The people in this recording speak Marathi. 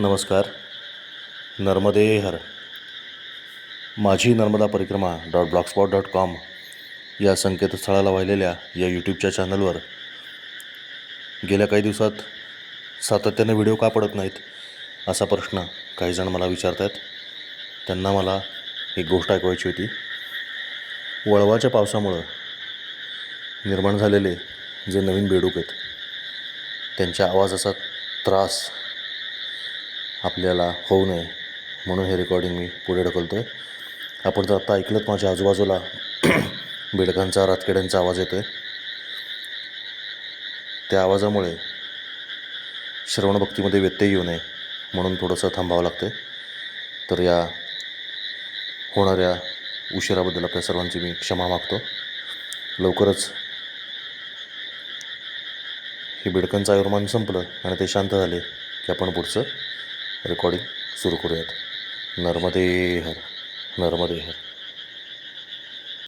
नमस्कार. नर्मदे हर. माझी नर्मदा परिक्रमा डॉट ब्लॉकस्पॉट डॉट कॉम या संकेतस्थळाला वाहिलेल्या या यूट्यूबच्या चॅनलवर गेल्या काही दिवसात सातत्याने व्हिडिओ का पडत नाहीत असा प्रश्न काहीजण मला विचारत आहेत त्यांना मला एक गोष्ट ऐकवायची होती. वळवाच्या पावसामुळं निर्माण झालेले जे नवीन बेडूक आहेत त्यांच्या आवाजाचा त्रास आपल्याला होऊ नये म्हणून हे रेकॉर्डिंग मी पुढे ढकलतो आहे आपण जर आत्ता ऐकलं माझ्या आजूबाजूला. बेडकांचा रातखेड्यांचा आवाज येतो आहे त्या आवाजामुळे श्रवणभक्तीमध्ये व्यत्यय येऊ नये म्हणून थोडंसं थांबावं लागतं आहे तर या होणाऱ्या उशिराबद्दल आपल्या सर्वांची मी क्षमा मागतो. लवकरच हे बेडकांचं आयुर्मान संपलं आणि ते शांत झाले की आपण पुढचं रेकॉर्डिंग सुरू करूयात. नर्मदे हर. नर्मदे हर.